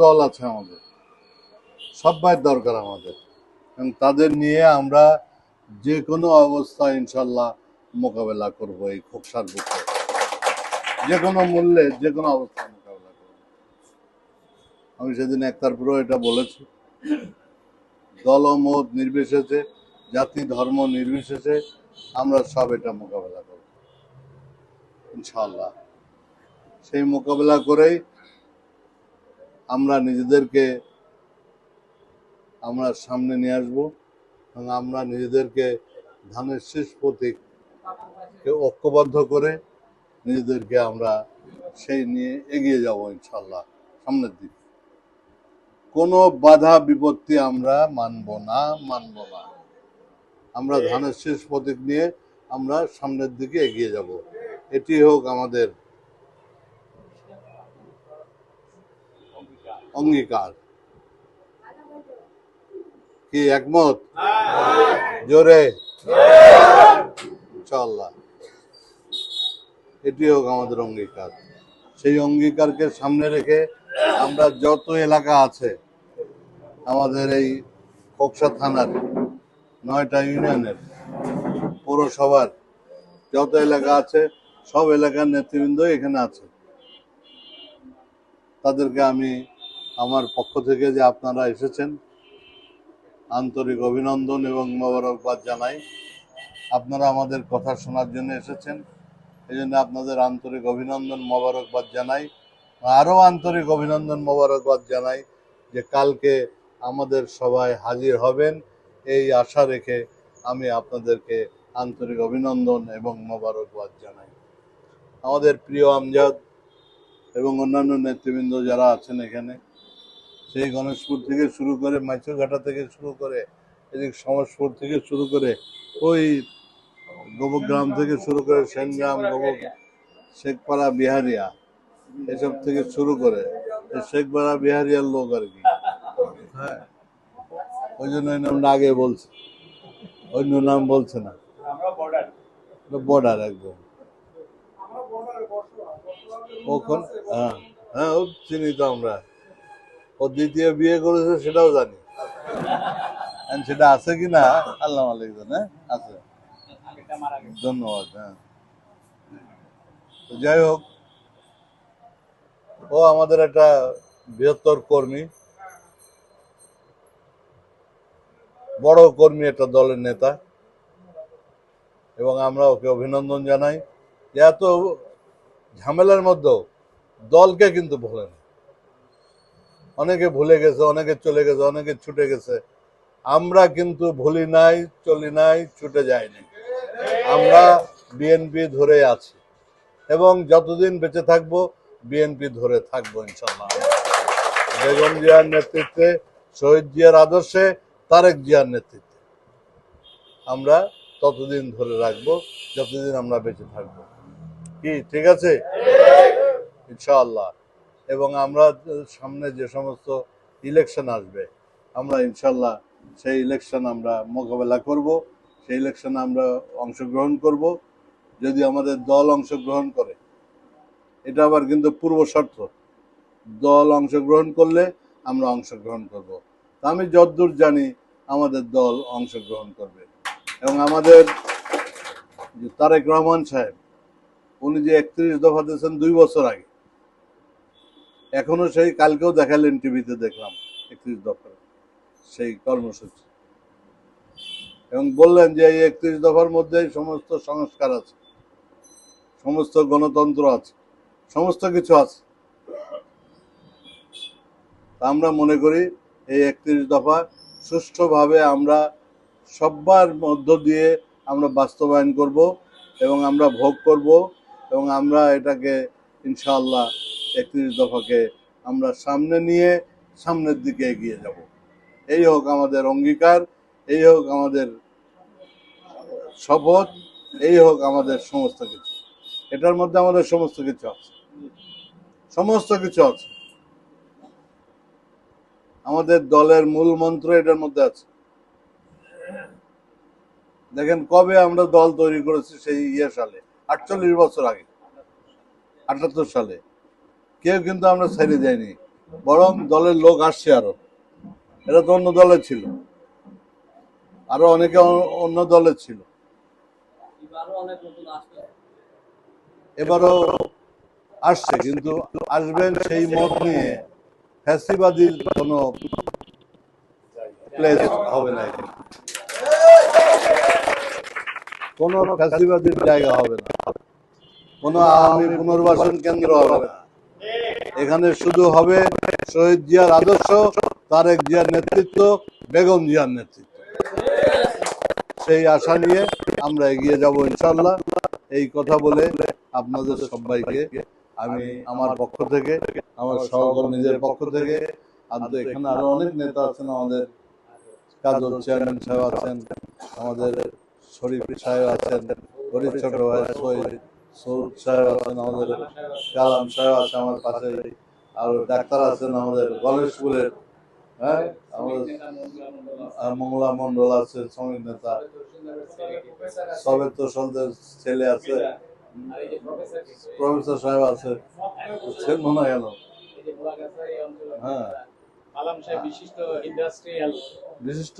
দল আছে আমাদের। সবাই দরকার আমাদের। এবং তাদের নিয়ে আমরা যে কোনো অবস্থায় ইনশাল্লাহ মোকাবেলা করব এই খোকসার বুকে যে কোনো মূল্যে যে কোনো অবস্থা মোকাবেলা করব। আমি সেদিন একটার পুরো এটা বলেছি। দল ও মত নির্বিশেষে, জাতি, ধর্ম নির্বিশেষে আমরা সব এটা মোকাবেলা করব। ইনশাল্লাহ। সেই মোকাবেলা করেই আমরা নিজেদেরকে আমরা সামনে নিয়ে আসব এবং আমরা নিজেদেরকে ধানের শেষ প্রতীককে ঐক্যবদ্ধ করে নিজেদেরকে আমরা সেই নিয়ে এগিয়ে যাব ইনশাল্লাহ সামনের দিকে কোনো বাধা বিপত্তি আমরা মানব না মানব না। আমরা ধানের শেষ প্রতীক নিয়ে আমরা সামনের দিকে এগিয়ে যাব। এটি হোক আমাদের অঙ্গীকার। কি একমত? জোরে। ইনশাআল্লাহ। এটি হোক আমাদের অঙ্গীকার। সেই অঙ্গীকারকে সামনে রেখে আমরা যত এলাকা আছে, আমাদের এই কক্সা থানার, নয়টা ইউনিয়নের, পৌরসভার যত এলাকা আছে, সব এলাকার নেতৃবৃন্দ এখানে আছে। তাদেরকে আমি আমার পক্ষ থেকে যে আপনারা এসেছেন, আন্তরিক অভিনন্দন এবং মোবারকবাদ জানাই। আপনারা আমাদের কথা শোনার জন্য এসেছেন এই জন্য আপনাদের আন্তরিক অভিনন্দন, মোবারকবাদ জানাই। আরও আন্তরিক অভিনন্দন, মোবারকবাদ জানাই যে কালকে আমাদের সবাই হাজির হবেন। এই আশা রেখে আমি আপনাদেরকে আন্তরিক অভিনন্দন এবং মোবারকবাদ জানাই। আমাদের প্রিয় আমজাদ এবং অন্যান্য নেতৃবৃন্দ যারা আছেন এখানে সেই গণেশপুর থেকে শুরু করে মাইচুরঘাটা থেকে শুরু করে এদিক সমাজপুর থেকে শুরু করে ওই গোবগ্রাম থেকে শুরু করে সেনগ্রাম গোব শেখপাড়া, বিহারিয়া এসব থেকে শুরু করে। শেখপাড়া, বিহারিয়ার লোক আর কি। হ্যাঁ। ওই জন্য নামটা আগে বলছে। অন্য নাম বলছে না। বর্ডার একদম। ওখান হ্যাঁ। হ্যাঁ চিনি তো আমরা। ও দ্বিতীয় বিয়ে করেছে সেটাও জানি। সেটা আছে কি না, আল্লাহ মালিক জানে, আছে। ধন্যবাদ হ্যাঁ। যাই হোক, ও আমাদের একটা বৃহত্তর কর্মী। বড় কর্মী একটা দলের নেতা। এবং আমরা ওকে অভিনন্দন জানাই। এত ঝামেলার মধ্যেও দলকে কিন্তু ভোলে না। অনেকে ভুলে গেছে, অনেকে চলে গেছে, অনেকে ছুটে গেছে। আমরা কিন্তু ভুলি নাই, চলি নাই, ছুটে যাইনি। আমরা বিএনপি ধরে আছি। এবং যতদিন বেঁচে থাকব বিএনপি ধরে থাকব ইনশাল্লাহ বেগম জিয়ার নেতৃত্বে, শহীদ জিয়ার আদর্শে, তারেক জিয়ার নেতৃত্বে। আমরা ততদিন ধরে রাখব, যতদিন আমরা বেঁচে থাকব। কি, ঠিক আছে? ইনশাআল্লাহ। এবং আমরা সামনে যে সমস্ত ইলেকশন আসবে, আমরা ইনশাল্লাহ সেই ইলেকশন আমরা মোকাবেলা করব, সেই ইলেকশনে আমরা অংশগ্রহণ করব। যদি আমাদের দল অংশগ্রহণ করে, এটা আবার কিন্তু পূর্ব শর্ত, দল অংশগ্রহণ করলে আমরা অংশগ্রহণ করব। তা আমি যতদূর জানি আমাদের দল অংশগ্রহণ করবে। এবং আমাদের তারেক রহমান সাহেব, উনি যে একত্রিশ দফা দিয়েছেন দুই বছর আগে এখনও সেই কালকেও দেখালেন টিভিতে দেখলাম, একত্রিশ দফার সেই কর্মসূচি। এবং বললেন যে এই একত্রিশ দফার মধ্যেই সমস্ত সংস্কার আছে, সমস্ত গণতন্ত্র আছে, সমস্ত কিছু আছে। আমরা মনে করি এই একত্রিশ দফা সুষ্ঠুভাবে আমরা সবার মধ্য দিয়ে আমরা বাস্তবায়ন করব এবং আমরা ভোগ করব এবং আমরা এটাকে ইনশাআল্লাহ একত্রিশ দফাকে আমরা সামনে নিয়ে সামনের দিকে এগিয়ে যাব। এই হোক আমাদের অঙ্গীকার, এই হোক আমাদের শপথ, এই হোক আমাদের সমস্ত কিছু। এটার মধ্যে আমাদের সমস্ত কিছু আছে। সমস্ত কিছু আছে। আমাদের দলের মূল মন্ত্র এটার মধ্যে আছে। দেখেন কবে আমরা দল তৈরি করেছি সেই ইয়ে সালে, আটচল্লিশ বছর আগে, আটাত্তর সালে। কেউ কিন্তু আমরা ছেড়ে যাইনি বরং দলের লোক আসছে আরও। এটা তো অন্য দলের ছিল। আরও অনেকে অন্য দলের ছিল। এবারও আসছে কিন্তু আসবেন সেই মত নিয়ে ফ্যাসিবাদীর কোনো প্লেস হবে না কোনো ফ্যাসিবাদীর জায়গা হবে না। কোনো আওয়ামী পুনর্বাসন কেন্দ্র হবে না। এখানে শুধু হবে শহীদ জিয়ার আদর্শ, তারেক জিয়ার নেতৃত্ব, বেগম জিয়ার নেতৃত্ব। সেই আশা নিয়ে আমরা এগিয়ে যাব ইনশাল্লাহ এই কথা বলে আপনাদের সবাইকে আমি আমার পক্ষ থেকে, আমার সহকর্মীদের পক্ষ থেকে, আর এখানে আরও অনেক নেতা আছেন, আমাদের কাজল চেয়ারম্যান সাহেব আছেন, আমাদের শরীফ সাহেব আছেন গরিব ছোট ভাই সৌদ সাহেব আছেন আমাদের কালাম সাহেব আছে আমার পাশে আর ডাক্তার আছেন আমাদের গণেশপুরের হ্যাঁ? আমাদের মঙ্গলা মন্ডল আছে শ্রমিক নেতা। সবের তো সন্ধ্যের ছেলে আছে। প্রফেসর সাহেব আছে। মনে গেল হ্যাঁ। বিশিষ্ট ইন্ডাস্ট্রিয়াল বিশিষ্ট